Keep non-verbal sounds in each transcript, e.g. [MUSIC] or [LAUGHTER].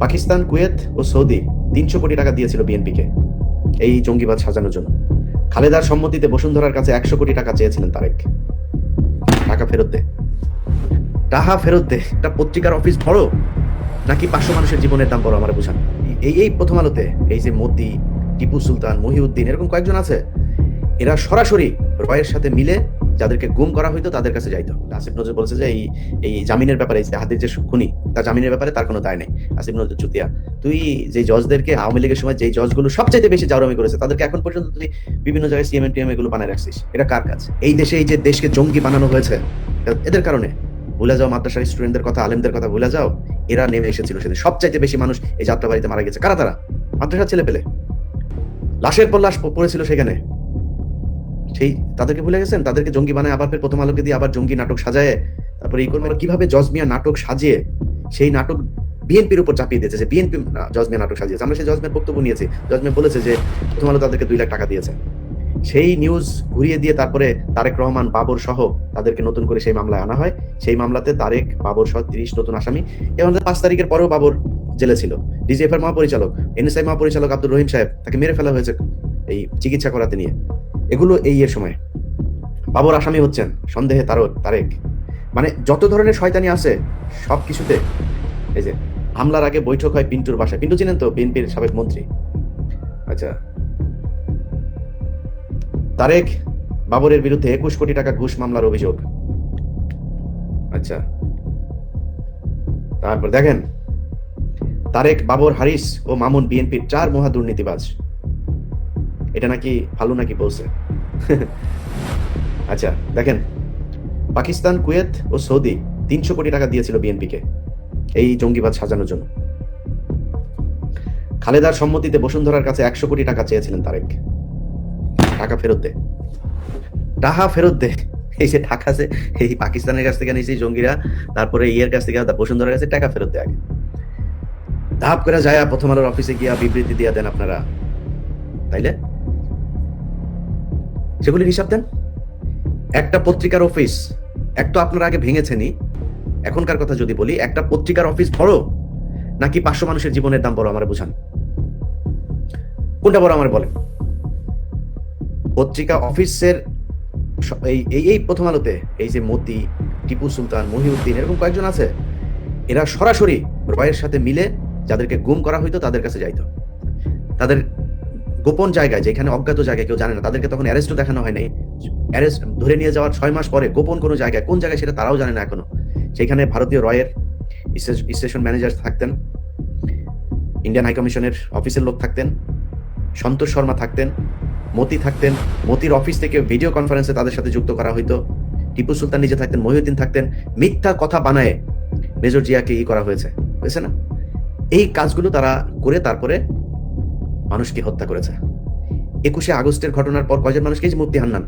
Pakistan, Kuwait ও Saudi তিনশো কোটি টাকা দিয়েছিল বিএনপিকে এই জঙ্গিবাদ সাজানোর জন্য। খালেদার সম্মতিতে বসুন্ধরার কাছে একশো কোটি টাকা চেয়েছিলেন তারেক। টাকা ফেরত দে। টাকা ফেরত দে। একটা পত্রিকার অফিস বড় নাকি পাঁচশো মানুষের জীবনের দাম বড় আমার বুঝান। এই এই প্রথম আলোতে এই যে মতি টিপু সুলতান, মহিউদ্দিন, এরকম কয়েকজন আছে। এরা সরাসরি রয়ের সাথে মিলে যাদেরকে গুম করা হইতো তাদের কাছে যাইতো। আসিফ নজর বলেছে যে, এই এই জামিনের ব্যাপারে যে হাদির যে খুনি, তার জামিনের ব্যাপারে তার কোনো দায় নেই। আসিফ নজর চুতিয়া, তুই যে জজদেরকে আওয়ামী লীগের সময় যেই জজগুলো সবচাইতে বেশি জাউরামি করেছে, তাদেরকে এখন পর্যন্ত তুই বিভিন্ন জায়গায় সিএমএম টিএম এগুলো বানায় রাখছিস। এটা কার কাজ? এই দেশে এই যে দেশকে জঙ্গি বানানো হয়েছে এদের কারণে। ভুলে যাও মাদ্রাসার স্টুডেন্টদের কথা, আলেমদের কথা, ভুলে যাও। এরা নেমে এসেছিল সেদিন। সবচাইতে বেশি মানুষ এই যাত্রাবাড়িতে মারা গেছে। কারা তারা? মাদ্রাসার ছেলে পেলে লাশের পর লাশ পড়েছিল সেখানে। সেই তাদেরকে ভুলে গেছেন? তাদেরকে জঙ্গি বানায় আবার ফের প্রথম আলোকে দিয়ে আবার জঙ্গি নাটক সাজায়। তারপরে এই কর্মীরা কীভাবে জজমিয়া নাটক সাজিয়ে সেই নাটক বিএনপির উপর চাপিয়ে দিয়েছে যে বিএনপি জজমিয়া নাটক সাজিয়েছে। আমরা সেই জজমের বক্তব্য নিয়েছি। জজমে বলেছে যে প্রথম আলো তাদেরকে দুই লাখ টাকা দিয়েছে। সেই নিউজ ঘুরিয়ে দিয়ে তারপরে তারেক রহমান, বাবর সহ তাদেরকে নতুন করে সেই মামলায় আনা হয়। সেই মামলাতে তারেক, বাবর সহ তিরিশ নতুন আসামি এবং পাঁচ তারিখের পরেও বাবর জেলে ছিল। ডিজিএফ এর মহাপরিচালক, এনএসআই মহাপরিচালক আব্দুর রহিম সাহেব তাকে মেরে ফেলা হয়েছে এই চিকিৎসা করাতে নিয়ে। এগুলো এই এর সময়। বাবর আসামি হচ্ছেন, সন্দেহে তার তারেক। মানে যত ধরনের শয়তানি আছে, সব কিছুতে এই যে হামলার আগে বৈঠক হয় পিন্টুর বাসায়। পিন্টু চিনেন তো? বিএনপির সাবেক মন্ত্রী। আচ্ছা। তারেক বাবরের বিরুদ্ধে একুশ কোটি টাকা ঘুষ মামলার অভিযোগ। আচ্ছা। তারপর দেখেন, তারেক, বাবর, হারিস ও মামুন বিএনপির চার মহা দুর্নীতিবাজ। এটা নাকি ভালো নাকি বলছে? আচ্ছা দেখেন, পাকিস্তান, কুয়েত ও সৌদি তিনশো কোটি টাকা দিয়েছিল বিএনপিকে এই জঙ্গিবাদ সাজানোর জন্য। খালেদার সম্মতিতে বসুন্ধরার কাছে একশো কোটি টাকা চেয়েছিলেন তারেক। টাকা ফেরত দে। টাকা ফেরত দে। এই যে টাকা আছে, এই পাকিস্তানের কাছ থেকে নিয়েছি জঙ্গিরা, তারপরে ইয়ের কাছ থেকে, বসুন্ধরার কাছে টাকা ফেরত দেয় ধাপ করে যায় প্রথম আলোর অফিসে গিয়া বিবৃতি দিয়া দেন আপনারা। তাইলে? সেগুলির হিসাব দেন? একটা পত্রিকার অফিস, এক তো আপনারা আগে ভেঙেছেনই। এখনকার কথা যদি বলি, একটা পত্রিকার অফিস বড়, নাকি পাঁচশো মানুষের জীবনের দাম বড়, আমার বুঝান। কোনটা বড় আমার বলেন? পত্রিকা অফিসের এই এই এই প্রথম আলোতে, এই যে মতি, টিপু সুলতান, মহিউদ্দিন, এরকম কয়েকজন আছে, এরা সরাসরি রয়ের সাথে মিলে যাদেরকে গুম করা হইতো তাদের কাছে যাইতো। তাদের গোপন জায়গায়, যেখানে অজ্ঞাত জায়গায় কেউ জানে না, তাদেরকে তখন অ্যারেস্টও দেখানো হয় নাই। অ্যারেস্ট ধরে নিয়ে যাওয়ার ছয় মাস পরে গোপন কোনো জায়গায়, কোন জায়গায় সেটা তারাও জানে না এখনও। সেখানে ভারতীয় রয়ের স্টেশন ম্যানেজার থাকতেন ইন্ডিয়ান হাই কমিশনের অফিসের লোক থাকতেন, সন্তোষ শর্মা থাকতেন, মতি থাকতেন, মতির অফিস থেকে ভিডিও কনফারেন্সে তাদের সাথে যুক্ত করা হইতো। টিপু সুলতান নিজে থাকতেন, মহিউদ্দিন থাকতেন, মিথ্যা কথা বানায় মেজর জিয়াকে ই করা হয়েছে হয়েছে না? এই কাজগুলো তারা করে তারপরে মানুষকে হত্যা করেছে। একুশে আগস্টের ঘটনার পর কয়জন মানুষকে মুক্তি হান্নান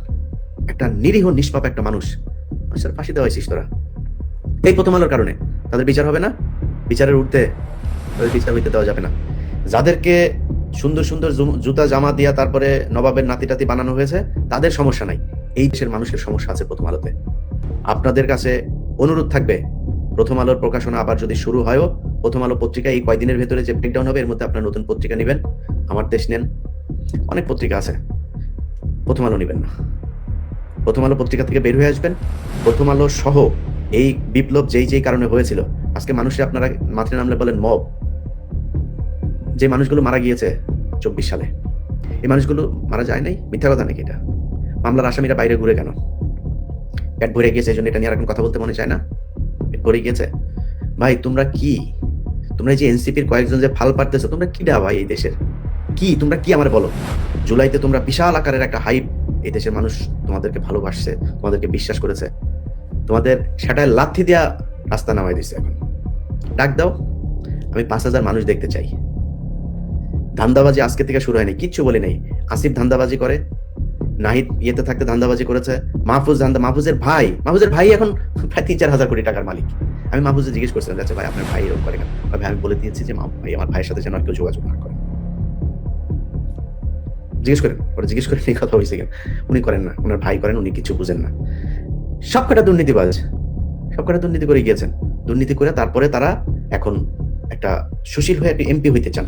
একটা নিরীহ, নিষ্পাপ একটা মানুষ। মানুষের ফাঁসি দেওয়া হয়েছিস তোরা। এই প্রথম আলোর কারণে। তাদের বিচার হবে না? বিচারের উঠতে তাদের বিচার হইতে দেওয়া যাবে না। যাদেরকে সুন্দর সুন্দর জুতা, জামা দিয়া তারপরে নবাবের নাতি টাতি বানানো হয়েছে, তাদের সমস্যা নাই। এই দেশের মানুষের সমস্যা আছে প্রথম আলোতে। আপনাদের কাছে অনুরোধ থাকবে, প্রথম আলোর প্রকাশনা আবার যদি শুরু হয়ও, প্রথম আলো পত্রিকা এই কয়দিনের ভেতরে যে ব্রেকডাউন হবে, এর মধ্যে আপনার নতুন পত্রিকা নেবেন। আমার দেশ নেন। অনেক পত্রিকা আছে। প্রথম আলো নেবেন না। প্রথম আলো পত্রিকা থেকে বের হয়ে আসবেন। প্রথম আলো সহ এই বিপ্লব যেই যেই কারণে হয়েছিল, আজকে মানুষে আপনারা মাথায় নামলে বলেন মব। যে মানুষগুলো মারা গিয়েছে চব্বিশ সালে, এই মানুষগুলো মারা যায় নাই? মিথ্যা কথা নাকি এটা? মামলার আসামিরা বাইরে ঘুরে কেন? পেট ভরে গিয়েছে, এই জন্য এটা নিয়ে আর এখন কথা বলতে মনে চায় না। পেট ভরে গিয়েছে? ভাই, তোমরা কি? তোমরা যে এনসিপির কয়েকজন যে ফাল পারতেছো তোমরা কি দা ভাই এই দেশের? কি? তোমরা কি আমার বলো? জুলাইতে তোমরা বিশাল আকারের একটা হাইপ এই দেশের মানুষ তোমাদেরকে ভালোবাসছে, তোমাদেরকে বিশ্বাস করেছে। তোমাদের সেটায় লাথি দিয়া রাস্তা নামাই দিচ্ছে এখন। ডাক দাও, আমি পাঁচ হাজার মানুষ দেখতে চাই। ধান্দাবাজি আজকে থেকে শুরু হয়নি, কিচ্ছু বলি নাই। আসিফ ধান্দাবাজি করে, নাহিদ ইয়েতে থাকতে ধান্দাবাজি করেছে, মাহফুজ ধান্দা, মাহফুজের ভাই মাহফুজের ভাই এখন প্রায় তিন, চার হাজার কোটি টাকার মালিক। আমি মাহফুজে জিজ্ঞেস করছিলাম আচ্ছা ভাই, আপনার ভাই এরকম করে কেন? ভাই, আমি বলে দিয়েছি যে ভাই, আমার ভাইয়ের সাথে যেন আর কেউ যোগাযোগ না করে। জিজ্ঞেস করেন ওরা জিজ্ঞেস করেন এই কথা হয়েছে কেন? উনি করেন না, ওনার ভাই করেন, উনি কিছু বুঝেন না। সব কটা দুর্নীতিবাজ সব কটা দুর্নীতি করে গিয়েছেন। দুর্নীতি করে তারপরে তারা এখন একটা সুশীল হয়ে একটা এমপি হইতে চান।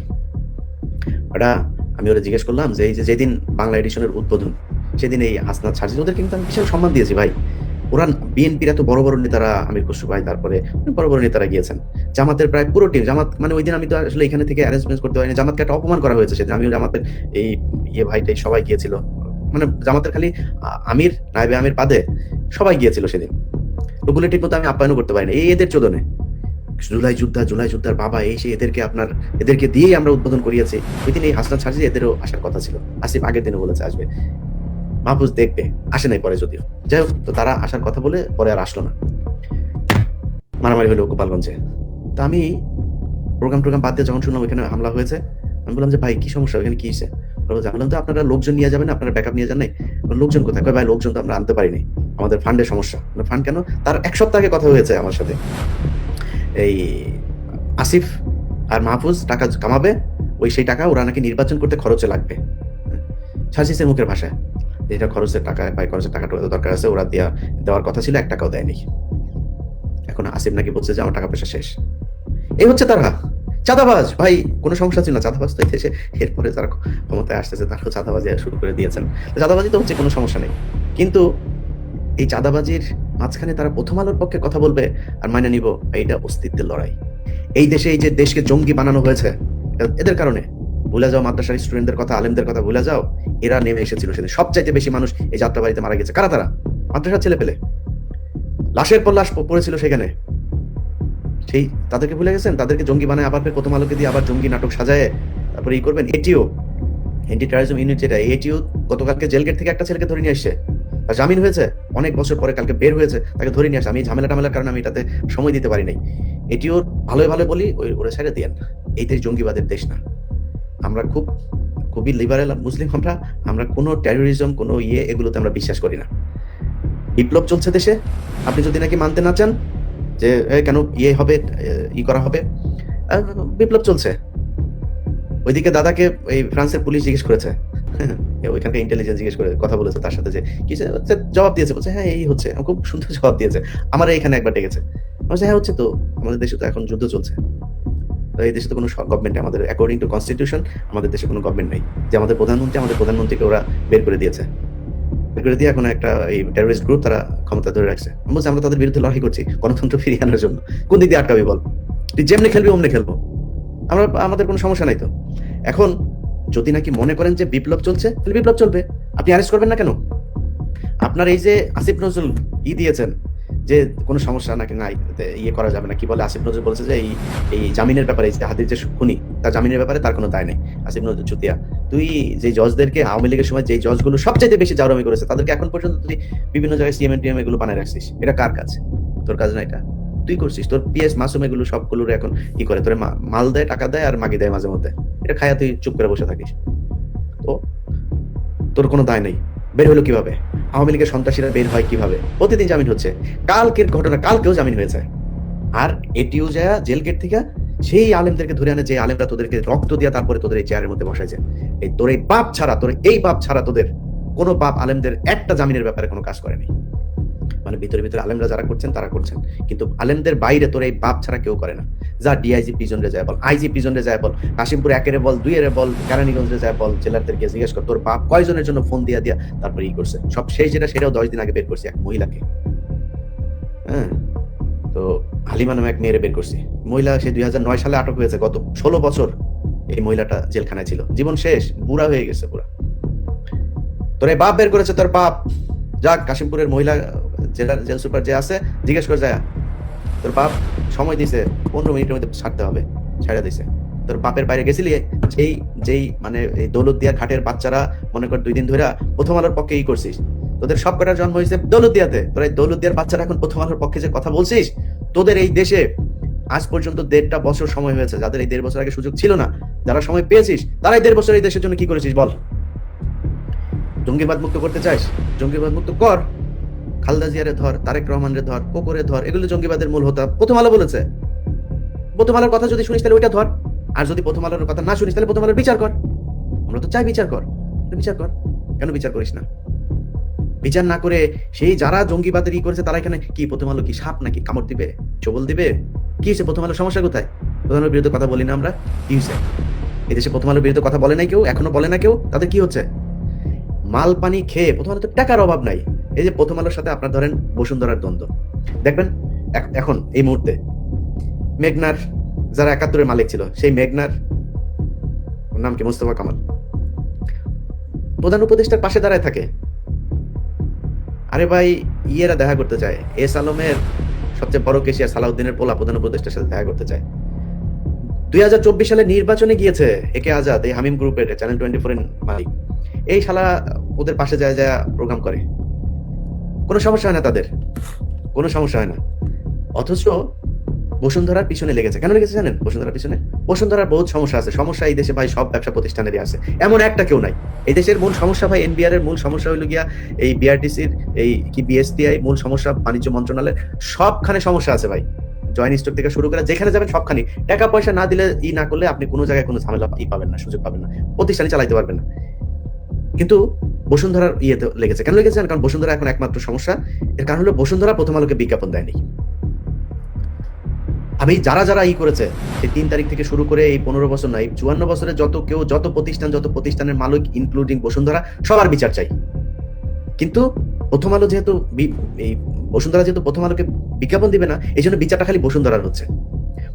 ওটা আমি ওরা জিজ্ঞেস করলাম যে, এই যে যেদিন বাংলা এডিশনের উদ্বোধন, সেদিন এই হাসনাত সার্জিদ ওদের কিন্তু আমি বিশাল সম্মান দিয়েছি ভাই। ওরা বিএনপির এত বড় বড় নেতারা আমির খসরু ভাই, তারপরে বড় বড় নেতারা গিয়েছেন। জামাতের প্রায় পুরো টিম জামাত মানে ওই দিন আমি তো আসলে এখানে থেকে অ্যারেঞ্জমেন্ট করতে পারিনি। জামাতকে একটা অপমান করা হয়েছে সেদিন। আমি জামাতের এই ইয়ে ভাইটাই সবাই গিয়েছিল। মানে জামাতের খালি আমির নাইবে আমির পাদে সবাই গিয়েছিল সেদিন। ওগুলো ঠিক মতো আমি আপ্যায়নও করতে পারিনি। এই এদের চোদনে। জুলাই যোদ্ধা, জুলাই যোদ্ধার বাবা, এই সে এদেরকে আপনার, এদেরকে দিয়েই আমরা উদ্বোধন করিয়েছি। ওই দিন এই হাসনাত সার্জি এদেরও আসার কথা ছিল। আসিফ আগের দিনে বলেছে, আসবে। মাহফুজ দেখবে, আসে নাই পরে যদিও। যাই হোক, তো তারা আসার কথা বলে পরে আর আসলো না। মারামারি হলো গোপালগঞ্জে। তা আমি প্রোগ্রাম টোগ্রাম বাদ দিয়ে যখন শুনলাম ওইখানে হামলা হয়েছে, আমি বললাম যে, ভাই, কি সমস্যা? ওখানে কি হয়েছে? বললাম তো আপনারা লোকজন নিয়ে যাবেন, আপনারা ব্যাকআপ নিয়ে যান নাই? লোকজন কোথায়? ভাই, লোকজন তো আমরা আনতে পারিনি। আমাদের ফান্ডের সমস্যা। ফান্ড কেন? তার এক সপ্তাহ আগে কথা হয়েছে আমার সাথে। এই আসিফ আর মাহফুজ টাকা কামাবে, ওই সেই টাকা ওরা নাকি নির্বাচন করতে খরচে লাগবে। সাজিসের মুখের ভাষায়। এটা খরচের টাকা বা খরচের টাকাটা দরকার আছে, ওরা দেওয়া দেওয়ার কথা ছিল, এক টাকাও দেয়নি। এখন আসিফ নাকি বলছে যে, আমার টাকা পয়সা শেষ। এই হচ্ছে তারা। চাঁদাবাজ, ভাই, কোনো সমস্যা ছিল না, চাঁদাবাজ তো এসে এরপরে যারা ক্ষমতায় আসতেছে, তারাও চাঁদাবাজি শুরু করে দিয়েছেন। চাঁদাবাজি তো হচ্ছে কোনো সমস্যা নেই। কিন্তু এই চাঁদাবাজির মাঝখানে তারা প্রথম আলোর পক্ষে কথা বলবে আর মাইনে নিব এইটা অস্তিত্বের লড়াই। এই দেশে এই যে দেশকে জঙ্গি বানানো হয়েছে, এদের কারণে ভুলে যাও মাদ্রাসার স্টুডেন্টদের কথা, আলেমদের কথা ভুলে যাও। এরা নেমে এসেছিল সেদিন। সবচাইতে বেশি মানুষ এই যাত্রাবাড়িতে মারা গেছে। কারা তারা? মাদ্রাসার ছেলে পেলে। লাশের পর লাশ পড়েছিল সেখানে। সেই তাদেরকে ভুলে গেছেন? তাদেরকে জঙ্গি বানায় আবার ফের প্রথম আলোকে দিয়ে আবার জঙ্গি নাটক সাজায়। তারপরে ই করবেন? এটিও এন্টি টেরারিজম ইউনিট যেটা এটিও গতকালকে জেল গেট থেকে একটা ছেলেকে ধরে নিয়ে এসছে আর জামিন হয়েছে। অনেক বছর পরে কালকে বের হয়েছে, তাকে ধরে নিয়ে আসে। আমি ঝামেলা টামেলার কারণে আমি এটাতে সময় দিতে পারি নাই। এটিও ভালোই ভালো বলি, ওই ওরা ছেড়ে দিয়েন এই দেশ জঙ্গিবাদের দেশ না। আমরা খুব খুবই লিবারেল মুসলিম আমরা আমরা কোনো টেরোরিজম কোনো ইয়ে এগুলোতে আমরা বিশ্বাস করি না। বিপ্লব চলছে দেশে। আপনি যদি নাকি মানতে না চান যে কেন ইয়ে হবে ই করা হবে? বিপ্লব চলছে। ওইদিকে দাদাকে এই ফ্রান্সের পুলিশ জিজ্ঞেস করেছে। [LAUGHS] ওইখানকার ইন্টেলিজেন্স জিজ্ঞেস করে কথা বলেছে তার সাথে যে কি হচ্ছে, জবাব দিয়েছে? বলছে হ্যাঁ এই হচ্ছে খুব সুন্দর জবাব দিয়েছে। আমার এখানে একবার ডেকেছে। বলছি, হ্যাঁ হচ্ছে তো। আমাদের দেশে তো এখন যুদ্ধ চলছে। এই দেশে তো কোনো গভর্নমেন্ট আমাদের অ্যাকর্ডিং টু কনস্টিটিউশন আমাদের দেশে কোনো গভর্নমেন্ট নেই। যে আমাদের প্রধানমন্ত্রী, আমাদের প্রধানমন্ত্রীকে ওরা বের করে দিয়েছে। বের করে দিয়ে এখন একটা এই টেরোরিস্ট গ্রুপ তারা ক্ষমতা ধরে রাখছে। আমি বলছি, আমরা তাদের বিরুদ্ধে লড়াই করছি, গণতন্ত্র ফিরিয়ে আনার জন্য। কোন দিক দিয়ে আটকাবি বল? তুই যেমনি খেলবি, অমনি খেলব। আমরা, আমাদের কোনো সমস্যা নাই তো। এখন যদি নাকি মনে করেন যে বিপ্লব চলছে, তাহলে বিপ্লব চলবে। আপনি অ্যারেস্ট করবেন না কেন? আপনার এই যে আসিফ নজরুল ই দিয়েছেন যে কোনো সমস্যা নাকি নাই ইয়ে করা যাবে না। কি বলে আসিফ নজরুল বলেছে যে এই এই জামিনের ব্যাপারে যে হাদির যে খুনি, তার জামিনের ব্যাপারে তার কোনো দায় নেই। আসিফ নজরুল চুতিয়া, তুই যে জজদেরকে, আওয়ামী লীগের সময় যে জজগুলো সবচাইতে বেশি জাউরামি করেছে, তাদেরকে এখন পর্যন্ত তুই বিভিন্ন জায়গায় সিএম টিএম এগুলো বানায় রাখছিস। এটা কার কাজ? তোর কাজ না এটা। তুই করছিস। তোর পিএস মাসুম এগুলো সবগুলোর এখন কি করে, তোর মাল দেয়, টাকা দেয় আর মাগি দেয় মাঝে মধ্যে। এটা খায়া তুই চুপ করে বসে থাকিস। তো তোর কোনো দায় নেই। বের হলো কীভাবে? আওয়ামী লীগের সন্ত্রাসীরা বের হয় কীভাবে? প্রতিদিন জামিন হচ্ছে। কালকের ঘটনা কালকেও জামিন হয়েছে। আর এটিও যায় জেল গেট থেকে, সেই আলেমদেরকে ধরে আনে, যে আলেমরা তোদেরকে রক্ত দিয়ে তারপরে তোদের এই চেয়ারের মধ্যে বসাইছে। এই তোর এই বাপ ছাড়া, তোর এই বাপ ছাড়া তোদের কোনো বাপ আলেমদের একটা জামিনের ব্যাপারে কোনো কাজ করেনি। মানে ভিতরে ভিতরে আলেমরা যারা করছেন, তারা করছেন। কিন্তু আলেমদের বাইরে তোর এই বাপ ছাড়া কেউ করে না। যা ডিআইজি পিজনে যায় বল আইজি পিজনে যায় বল, কাশিমপুর একেরে বল, দুইয়েরে বল, কেরানীগঞ্জে যায় বল জেলারদেরকে জিজ্ঞেস কর, তোর বাপ কয়জনের জন্য ফোন দিয়া দিয়া তারপরে ই করছে। সব শেষ যেটা, সেটাও দশ দিন আগে বের করছে এক মহিলাকে। হ্যাঁ? তো হালিমা নামে এক মেয়েরে বের করছে। মহিলা সে দুই সালে আটক হয়েছে গত ষোলো বছর এই মহিলাটা জেলখানায় ছিল। জীবন শেষ, বুড়া হয়ে গেছে পুরা। তোর এই বাপ বের করেছে তোর বাপ। যাক, কাশিমপুরের মহিলা জেলার জেল সুপার যে আছে, জিজ্ঞেস করে যায়, তোর বাপ সময় দিছে, পনেরো মিনিটের মধ্যে ছাড়তে হবে, ছেড়ে দিছে। তোর বাপের বাইরে গেছিলি, যেই যেই মানে এই দৌলত দিয়া ঘাটের বাচ্চারা, মনে কর দুই দিন ধরে প্রথম আলোর পক্ষে ই করছিস। তোদের সব কটার জন্ম হয়েছে দৌলতদিয়াতে। তোরা এই দৌলতদিয়ার বাচ্চারা এখন প্রথম আলোর পক্ষে যে কথা বলছিস, তোদের এই দেশে আজ পর্যন্ত দেড়টা বছর সময় হয়েছে, যাদের এই দেড় বছর আগে সুযোগ ছিল না, যারা সময় পেয়েছিস, তারা এই দেড় বছর এই দেশের জন্য কি করেছিস বল? জঙ্গিবাদ মুক্ত করতে চাস? জঙ্গিবাদ মুক্ত কর। খালদা জিয়ারে ধর, তারেক রহমানের ধর, কোকরে ধর, এগুলো জঙ্গিবাদের মূল হতা। প্রথম আলো বলেছে। প্রথম আলোর কথা যদি শুনিস তাহলে ওইটা ধর। আর যদি প্রথম আলোর কথা না শুনিস তাহলে প্রথম আলোর বিচার কর। আমরা তো চাই বিচার কর। বিচার কর। কেন বিচার করিস না? বিচার না করে সেই যারা জঙ্গিবাদের ই করেছে তারা এখানে কি প্রথম আলো কি সাপ নাকি কামড় দিবে? চবল দিবে? কি হয়েছে প্রথম আলো সমস্যা কোথায়? প্রথম আলোর বিরুদ্ধে কথা বলি না আমরা। কি হয়েছে এদেশে প্রথম আলোর বিরুদ্ধে কথা বলে নাই কেউ, এখনও বলে না কেউ। তাদের কি হচ্ছে? মাল পানি খেয়ে প্রথম আলো তো টাকার অভাব নাই। এই যে প্রথম আলোর সাথে আপনার ধরেন বসুন্ধরার দ্বন্দ্ব। দেখবেন এখন, এই মুহূর্তে, মেঘনার যারা একাত্তরের মালিক ছিল, সেই মেঘনার নাম কি? মোস্তফা কামাল। প্রধান উপদেষ্টার পাশে দাঁড়ায় থাকে। আরে ভাই, ইয়েরা দেখা করতে চায়। এস আলমের সবচেয়ে বড় কেশিয়া সালাউদ্দিনের পোলা প্রধান উপদেষ্টার সাথে দেখা করতে চায়। দুই হাজার চব্বিশ সালে নির্বাচনে গিয়েছে একে আজাদ, এই হামিম গ্রুপের চ্যানেল টোয়েন্টি ফোর মালিক। এই শালা ওদের পাশে যায় যায় প্রোগ্রাম করে। কোনো সমস্যা হয় না তাদের। কোনো সমস্যা হয় না। অথচ বসুন্ধরার পিছনে লেগেছে। কেন লেগেছে জানেন? বসুন্ধরার পিছনে? বসুন্ধরার বহুত সমস্যা আছে। সমস্যা এই দেশে ভাই সব ব্যবসা প্রতিষ্ঠানেরই আছে। এমন একটা কেউ নাই। এই দেশের মূল সমস্যা ভাই এনবিআর এর মূল সমস্যা হইল গিয়া এই বিআরটিসির এই কি বিএসটিআই মূল সমস্যা, বাণিজ্য মন্ত্রণালয়ের সবখানে সমস্যা আছে ভাই। জয়েন্ট স্টক থেকে শুরু করে যেখানে যাবেন সবখানে। টাকা পয়সা না দিলে ই না করলে আপনি কোনো জায়গায় কোনো ঝামেলা পাবেন না, সুযোগ পাবেন না। প্রতিষ্ঠানে চালাইতে পারবেন না। কিন্তু বসুন্ধরার ইয়েতে লেগেছে। কেন লেগেছে? কারণ বসুন্ধরা এখন একমাত্র সমস্যা। এর কারণ হলো বসুন্ধরা প্রথম আলোকে বিজ্ঞাপন দেয়নি। আমি যারা যারা ই করেছে সেই তিন তারিখ থেকে শুরু করে এই পনেরো বছর নাই চুয়ান্ন বছরে যত কেউ, যত প্রতিষ্ঠান, যত প্রতিষ্ঠানের মালিক ইনক্লুডিং বসুন্ধরা, সবার বিচার চাই। কিন্তু প্রথম আলো যেহেতু এই বসুন্ধরা যেহেতু প্রথম আলোকে বিজ্ঞাপন দিবে না, এই জন্য বিচারটা খালি বসুন্ধরার হচ্ছে।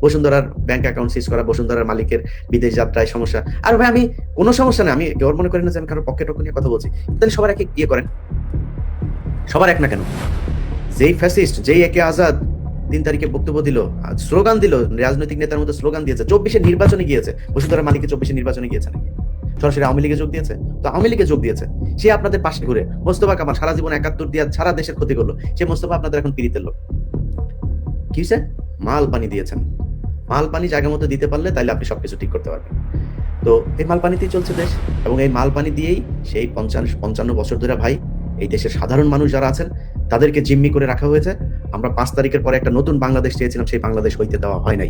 বসুন্ধরার ব্যাংক অ্যাকাউন্ট সিজ করা, বসুন্ধরার মালিকের বিদেশ যাত্রায় সমস্যা। আর ভাই, আমি কোনো সমস্যা নেই, আমি কেউ মনে করি না যে আমি কারও পকেট নিয়ে কথা বলছি। তাহলে সবার এক ইয়ে করেন। সবার এক না কেন? যেই ফ্যাসিস্ট যেই একে আজাদ, তিন তারিখে বক্তব্য দিল স্লোগান দিল, রাজনৈতিক নেতার মধ্যে স্লোগান দিয়েছে, চব্বিশে নির্বাচনে গিয়েছে, বসুন্ধরা মালিকের চব্বিশে নির্বাচনে গিয়েছে নাকি? সরাসরি আওয়ামী লীগে যোগ দিয়েছে? তো আওয়ামী লীগে যোগ দিয়েছে। সে আপনাদের পাশে ঘুরে, মোস্তফা কামাল সারা জীবন একাত্তর দিয়ে সারা দেশের ক্ষতি করল। সে মোস্তফা আপনাদের এখন পিড়িতের লোক। কি মাল পানি দিয়েছেন। মাল পানি জায়গা মতো দিতে পারলে তাহলে আপনি সবকিছু ঠিক করতে পারবেন। তো এই মাল পানিতেই চলছে দেশ এবং এই মাল পানি দিয়েই সেই পঞ্চান্ন পঞ্চান্ন বছর ধরে ভাই এই দেশের সাধারণ মানুষ যারা আছেন, তাদেরকে জিম্মি করে রাখা হয়েছে। আমরা পাঁচ তারিখের পরে একটা নতুন বাংলাদেশ চেয়েছিলাম, সেই বাংলাদেশ হইতে দেওয়া হয় নাই।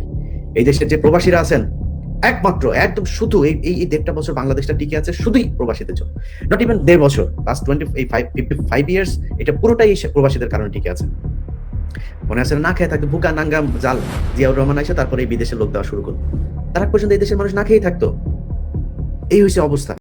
এই দেশের যে প্রবাসীরা আছেন, একমাত্র, একদম শুধু এই এই দেড়টা বছর বাংলাদেশটা টিকে আছে শুধুই প্রবাসীদের জন্য। নট ইভেন দেড় বছর last twenty five fifty five years এটা পুরোটাই প্রবাসীদের কারণে টিকে আছে। মনে আছে না খেয়ে থাকতো, ভুকা নাঙ্গাম জাল জিয়াউর রহমান আসে তারপরে এই বিদেশে লোক দেওয়া শুরু করল। তার পর্যন্ত এই দেশের মানুষ না খেয়েই থাকতো। এই হয়েছে অবস্থা।